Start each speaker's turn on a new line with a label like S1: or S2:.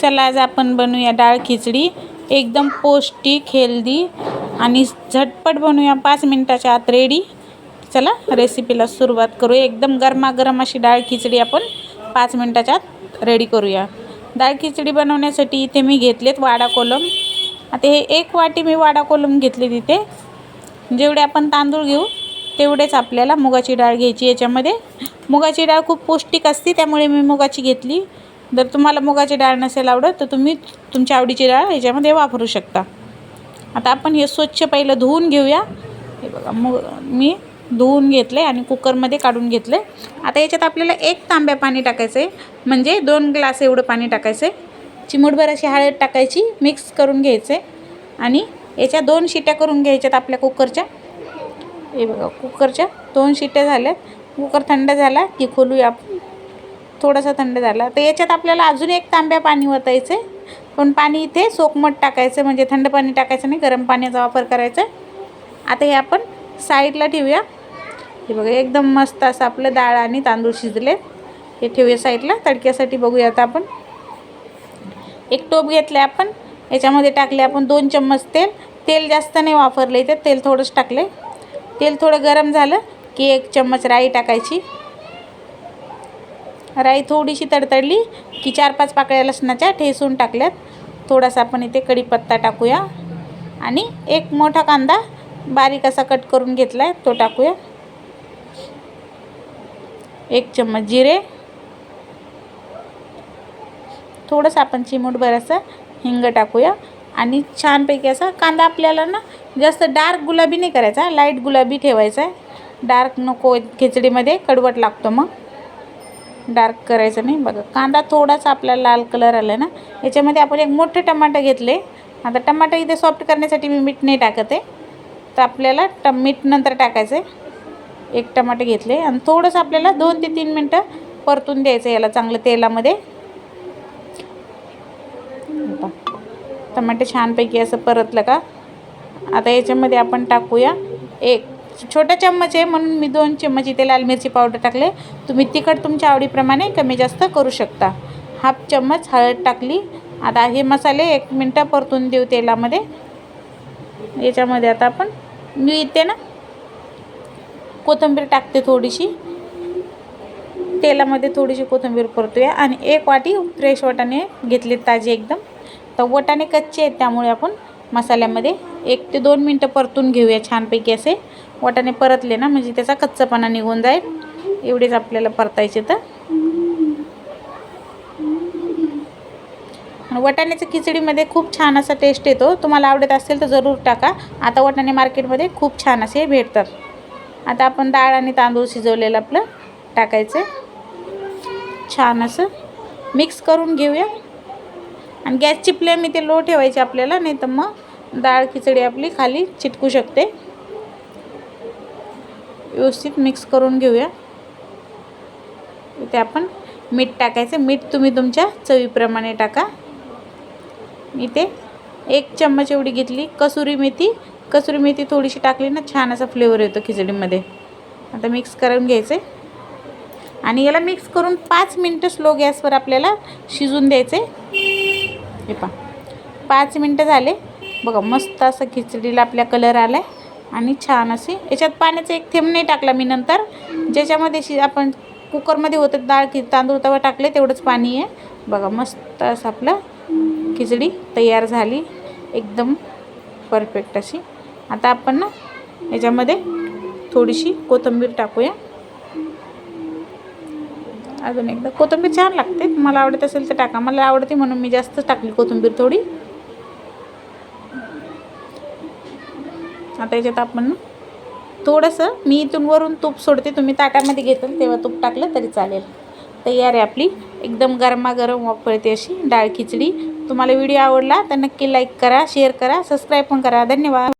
S1: चला आज आपण बनवूया डाळ खिचडी. एकदम पौष्टिक हेल्दी आणि झटपट बनवूया. पाच मिनटाच्या आत रेडी चला रेसिपीला सुरुवात करू एकदम गरमागरम अशी डाळ खिचडी आपण पाच मिनटाच्या आत रेडी करूया. डाळ खिचडी बनवण्यासाठी इथे मी घेतलेत वाडा कोलम. आता हे एक वाटी मी वाडा कोलम घेतले तिथे जेवढे आपण तांदूळ घेऊ तेवढेच आपल्याला मुगाची डाळ घ्यायची. याच्यामध्ये मुगाची डाळ खूप पौष्टिक असते त्यामुळे मी मुगाची घेतली. जर तुम्हाला मुगाची डाळ नसेल आवडत तर तुम्ही तुमच्या आवडीची डाळ याच्यामध्ये वापरू शकता. आता आपण हे स्वच्छ पहिलं धुवून घेऊया. हे बघा मग मी धुवून घेतले आणि कुकरमध्ये काढून घेतले आता याच्यात आपल्याला एक तांब्या पाणी टाकायचं आहे म्हणजे दोन ग्लास एवढं पाणी टाकायचं आहे चिमूटभर अशी हळद टाकायची मिक्स करून घ्यायचे आणि याच्या दोन शिट्या करून घ्यायच्यात आपल्या कुकरच्या. हे बघा कुकरच्या दोन शिट्ट्या झाल्यात. कुकर थंड झाला की खोलूया आपण. थोडासा थंड झाला. तर याच्यात आपल्याला अजून एक तांब्या पाणी वतायचं आहे पण पाणी इथे सोकमट टाकायचं म्हणजे थंड पाणी टाकायचं नाही गरम पाण्याचा वापर करायचा. आता हे आपण साईडला ठेवूया. हे बघा एकदम मस्त असं आपलं डाळ आणि तांदूळ शिजले हे ठेवूया साईडला तडक्यासाठी बघूया आता आपण. एक टोप घेतले आपण याच्यामध्ये टाकले आपण दोन चम्मच तेल. तेल जास्त नाही वापरले इथे तेल थोडंच टाकले तेल थोडं गरम झालं की एक चम्मच राई टाकायची. राई थोडीशी तडतडली की चार पाच पाकळ्या लसणाच्या ठेसून टाकल्यात. थोडासा आपण इथे कढीपत्ता टाकूया. आणि एक मोठा कांदा बारीक असा कट करून घेतला आहे तो टाकूया. एक चम्मच जिरे. थोडंसं आपण चिमूटभर असं हिंग टाकूया. आणि छानपैकी असा कांदा आपल्याला ना जास्त डार्क गुलाबी नाही करायचा लाइट गुलाबी ठेवायचा आहे. डार्क नको खिचडीमध्ये कडवट लागतो मग. डार्क करायचं नाही. बघा कांदा थोडासा आपला लाल कलर आला ना याच्यामध्ये आपण एक मोठे टमाटर घेतले. आता टमाटर इथे सॉफ्ट करण्यासाठी मी मीठ नाही टाकत आहे. तर आपल्याला ट मीठ नंतर टाकायचं आहे एक टमाटे घेतले. आणि थोडंसं आपल्याला दोन ते तीन मिनटं परतून द्यायचं याला चांगलं तेलामध्ये. टमाटे छानपैकी असं परतलं का? आता याच्यामध्ये आपण टाकूया एक छोटा चम्मच आहे म्हणून मी दोन चम्मच इथे लाल मिरची पावडर टाकले. तुम्ही तिखट तुमच्या आवडीप्रमाणे कमी जास्त करू शकता. हाफ चम्मच हळद टाकली. आता हे मसाले एक मिनटं परतून देऊ तेलामध्ये. याच्यामध्ये आता आपण मी इथे ना कोथिंबीर टाकते थोडीशी. तेलामध्ये थोडीशी कोथिंबीर परतूया. आणि एक वाटी फ्रेश वाटाणे घेतले ताजे एकदम. तर वाटाणे कच्चे आहेत त्यामुळे आपण मसाल्यामध्ये एक ते दोन मिनटं परतून घेऊया छानपैकी असे. वाटाणे परतले ना म्हणजे त्याचा कच्चापणा निघून जाईल. एवढेच आपल्याला परतायचे तर. वटाण्याच्या खिचडीमध्ये खूप छान असा टेस्ट येतो. तुम्हाला आवडत असेल तर जरूर टाका. आता वटाणे मार्केटमध्ये खूप छान असे भेटतात. आता आपण डाळ आणि तांदूळ शिजवलेलं आपलं टाकायचं. छान असं मिक्स करून घेऊया. आणि गॅसची फ्लेम इथे लो ठेवायची आपल्याला नाही तर मग डाळ खिचडी आपली खाली चिटकू शकते. व्यवस्थित मिक्स करून घेऊया. इथे आपण मीठ टाकायचं. मीठ तुम्ही तुमच्या चवीप्रमाणे टाका. इथे एक चम्मच एवढी घेतली. कसुरी मेथी. कसुरी मेथी थोडीशी टाकली ना छान असा फ्लेवर येतो खिचडीमध्ये. आता मिक्स करून घ्यायचं. आहे आणि याला मिक्स करून पाच मिनटं स्लो गॅसवर आपल्याला शिजून द्यायचे. हे पा पाच मिनटं झाले. बघा मस्त असं खिचडीला आपल्या कलर आला आहे आणि छान असे याच्यात पाण्याचा एक थेंब नाही टाकला मी नंतर. ज्याच्यामध्ये शि आपण कुकरमध्ये होतं डाळ की तांदूळ तवा टाकले तेवढंच पाणी आहे. बघा मस्त असं आपलं खिचडी तयार झाली. एकदम परफेक्ट अशी. आता आपण ना याच्यामध्ये थोडीशी कोथिंबीर टाकूया. अजून एकदा. कोथिंबीर छान लागते. मला आवडत असेल तर टाका. मला आवडते म्हणून मी जास्त टाकली कोथिंबीर थोडी. आता याच्यात आपण थोडंसं मी इथून वरून तूप सोडते. तुम्ही ताटामध्ये घेताल तेव्हा तूप टाकलं तरी चालेल. तयार आहे आपली. एकदम गरमागरम वापरते अशी. डाळ खिचडी. तुम्हाला व्हिडिओ आवडला तर नक्की लाईक करा शेअर करा सबस्क्राईब पण करा. धन्यवाद.